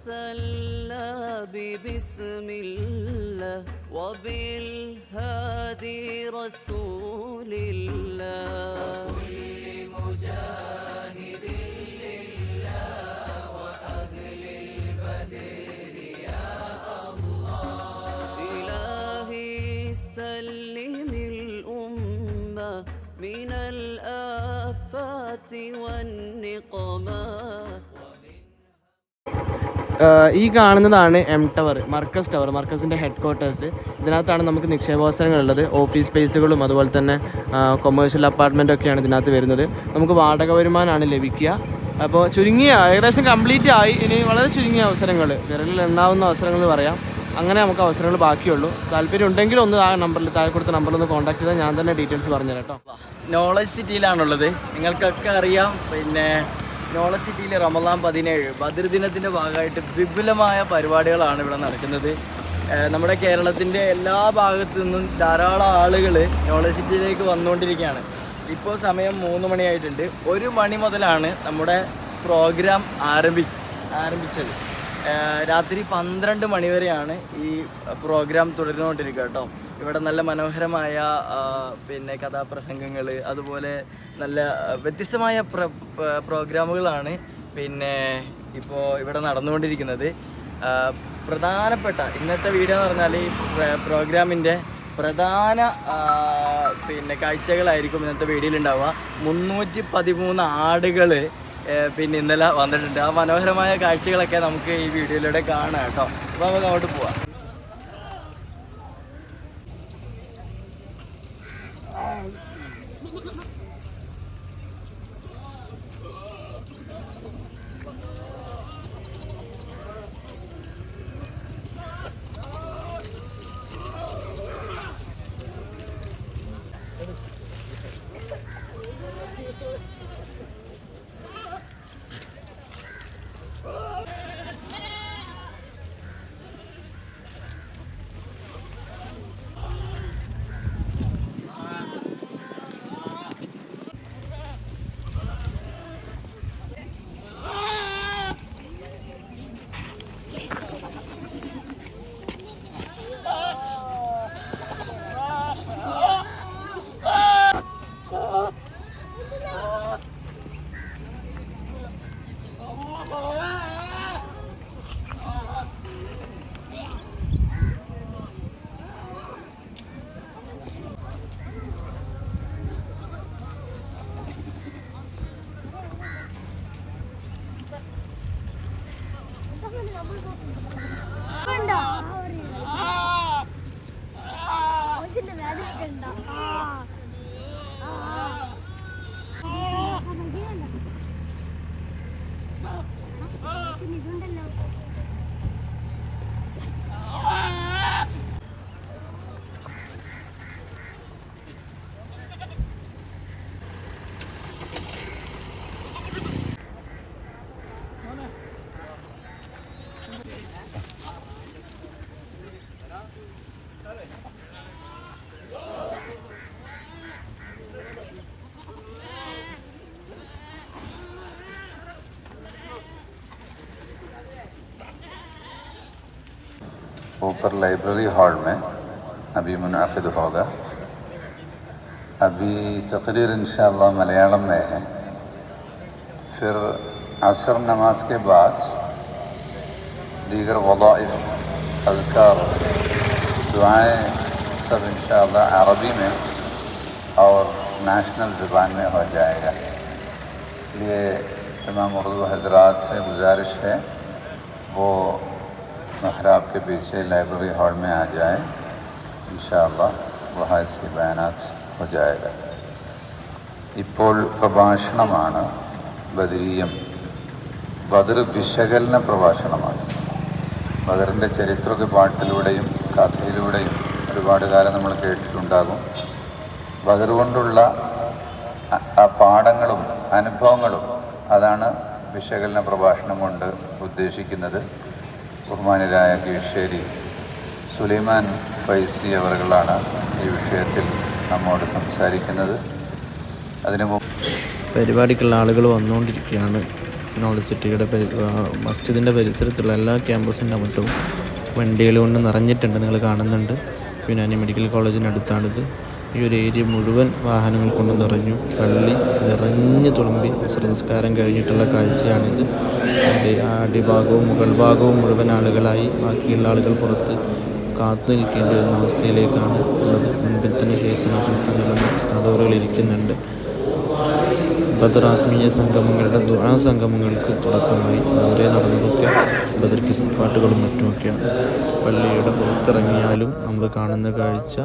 تسلى ببسم الله وبالهادي رسول الله. وكل مجاهد لله وأهل البدر يا الله إلهي سلم الأمة من الآفات والنقمات ഈ കാണുന്നതാണ് M tower Markaz tower മർക്കസിന്റെ ഹെഡ് ക്വാർട്ടേഴ്സ് ഇതിനകത്താണ് നമുക്ക് നിക്ഷേപാവസരങ്ങളുള്ളത് ഓഫീസ് സ്പേസുകളും അതുപോലെ തന്നെ കൊമേഴ്ഷ്യൽ അപ്പാർട്ട്മെന്റ് ഒക്കെയാണ് ഇതിനകത്ത് വരുന്നത്. നമുക്ക് വാടക വരുമാനമാണ് ലഭിക്കുക. അപ്പോൾ ചുരുങ്ങിയ ഏകദേശം കംപ്ലീറ്റ് ആയി. ഇനി വളരെ ചുരുങ്ങിയ അവസരങ്ങൾ വിരലിൽ എണ്ണാവുന്ന അവസരങ്ങൾ പറയാം. അങ്ങനെ നമുക്ക് അവസരങ്ങൾ ബാക്കിയുള്ളൂ. താല്പര്യം ഉണ്ടെങ്കിൽ ഒന്ന് ആ നമ്പറിൽ താഴെ കൊടുത്ത നമ്പറിൽ ഒന്ന് കോൺടാക്ട് ചെയ്താൽ ഞാൻ തന്നെ ഡീറ്റെയിൽസ് പറഞ്ഞുതരാം കേട്ടോ. നോളജ് സിറ്റിയിലാണുള്ളത് നിങ്ങൾക്കൊക്കെ അറിയാം. പിന്നെ നോളജ് സിറ്റിയിലെ റമദാൻ പതിനേഴ് ബദർ ദിനത്തിന്റെ ഭാഗമായിട്ട് വിപുലമായ പരിപാടികളാണ് ഇവിടെ നടക്കുന്നത്. നമ്മുടെ കേരളത്തിന്റെ എല്ലാ ഭാഗത്തു നിന്നും ധാരാളം ആളുകൾ നോള സിറ്റിയിലേക്ക് വന്നുകൊണ്ടിരിക്കുകയാണ്. ഇപ്പോൾ സമയം മൂന്ന് മണിയായിട്ടുണ്ട്. ഒരു മണി മുതലാണ് നമ്മുടെ പ്രോഗ്രാം ആരംഭി ആരംഭിച്ചത്. രാത്രി പന്ത്രണ്ട് മണി വരെയാണ് ഈ പ്രോഗ്രാം തുടർന്നുകൊണ്ടിരിക്കുക കേട്ടോ. ഇവിടെ നല്ല മനോഹരമായ പിന്നെ കഥാപ്രസംഗങ്ങൾ അതുപോലെ നല്ല വ്യത്യസ്തമായ പ്ര പ്രോഗ്രാമുകളാണ് പിന്നെ ഇപ്പോൾ ഇവിടെ നടന്നുകൊണ്ടിരിക്കുന്നത്. പ്രധാനപ്പെട്ട ഇന്നത്തെ വീഡിയോ എന്ന് പറഞ്ഞാൽ ഈ പ്ര- പ്രോഗ്രാമിന്റെ പ്രധാന പിന്നെ കാഴ്ചകളായിരിക്കും ഇന്നത്തെ വീഡിയോയിൽ ഉണ്ടാവുക. മുന്നൂറ്റി പതിമൂന്ന് ആടുകൾ പിന്നെ ഇന്നലെ വന്നിട്ടുണ്ട്. ആ മനോഹരമായ കാഴ്ചകളൊക്കെ നമുക്ക് ഈ വീഡിയോയിലൂടെ കാണാം കേട്ടോ. അപ്പോൾ നമുക്ക് അങ്ങോട്ട് പോവാം. Bye. اوپر لائبریری ہال میں ابھی منعقد ہوگا۔ ابھی تقریر انشاءاللہ ملیالم میں ہے۔ پھر عصر نماز کے بعد دیگر وظائف، اذکار، دعائیں سب انشاءاللہ عربی میں اور نیشنل زبان میں ہو جائے گا۔ اس لیے تمام اردو حضرات سے گزارش ہے، وہ महराब के पीछे लाइब्रेरी हॉल में आ जाए इन वहाँ इसके बयानात हो जाएगा ഇപ്പോൾ പ്രഭാഷണമാണ് ബദരീയം ബദർ വിശകലന പ്രഭാഷണമാണ് ബദറിൻ്റെ ചരിത്രമൊക്കെ പാട്ടിലൂടെയും കഥയിലൂടെയും ഒരുപാട് കാലം നമ്മൾ കേട്ടിട്ടുണ്ടാകും ബദർ കൊണ്ടുള്ള ആ- ആ പാഠങ്ങളും അനുഭവങ്ങളും അതാണ് വിശകലന പ്രഭാഷണം കൊണ്ട് ഉദ്ദേശിക്കുന്നത് ബഹുമാനരായ കീഴ്ശ്ശേരി സുലൈമാൻ ഫൈസി അവറുകളാണ് ഈ വിഷയത്തിൽ നമ്മോട് സംസാരിക്കുന്നത്. അതിനു പരിപാടിക്കുള്ള ആളുകൾ വന്നുകൊണ്ടിരിക്കുകയാണ്. നോളജ് സിറ്റിയുടെ മസ്ജിദിന്റെ പരിസരത്തുള്ള എല്ലാ ക്യാമ്പസിന്റെ മറ്റും വണ്ടികൾ കൊണ്ട് നിറഞ്ഞിട്ടുണ്ട്. നിങ്ങൾ കാണുന്നുണ്ട്. യുനാനി മെഡിക്കൽ കോളേജിനടുത്താണിത്. ഈ ഒരു ഏരിയ മുഴുവൻ വാഹനങ്ങൾ കൊണ്ട് നിറഞ്ഞു. പള്ളി നിറഞ്ഞു തുളുമ്പി സംസ്കാരം കഴിഞ്ഞിട്ടുള്ള കാഴ്ചയാണിത്. അടിഭാഗവും മുകൾ ഭാഗവും മുഴുവൻ ആളുകളായി ബാക്കിയുള്ള ആളുകൾ പുറത്ത് കാത്തു നിൽക്കേണ്ടി വരുന്ന അവസ്ഥയിലേക്കാണ് ഉള്ളത്. മുൻപിൽ തന്നെ ശേഖരണ സുൽത്താനുകളും സ്ഥാതവറുകൾ ഇരിക്കുന്നുണ്ട്. ബദർ ആത്മീയ സംഗമങ്ങളുടെ ദുആ സംഗമങ്ങൾക്ക് തുടക്കമായി അതുവരെ നടന്നതൊക്കെ ബദർ കിസ് പാട്ടുകളും മറ്റുമൊക്കെയാണ്. പള്ളിയുടെ പുറത്തിറങ്ങിയാലും നമ്മൾ കാണുന്ന കാഴ്ച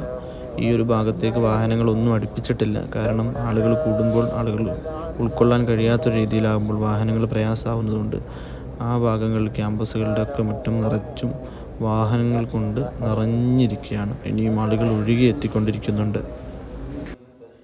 ഈ ഒരു ഭാഗത്തേക്ക് വാഹനങ്ങളൊന്നും അടുപ്പിച്ചിട്ടില്ല. കാരണം ആളുകൾ കൂടുമ്പോൾ ആളുകൾ ഉൾക്കൊള്ളാൻ കഴിയാത്ത രീതിയിലാകുമ്പോൾ വാഹനങ്ങൾ പ്രയാസമാവുന്നതുകൊണ്ട് ആ ഭാഗങ്ങൾ ക്യാമ്പസുകളുടെ ഒക്കെ മുറ്റം നിറച്ചും വാഹനങ്ങൾ കൊണ്ട് നിറഞ്ഞിരിക്കുകയാണ്. ഇനിയും ആളുകൾ ഒഴുകി എത്തിക്കൊണ്ടിരിക്കുന്നുണ്ട്.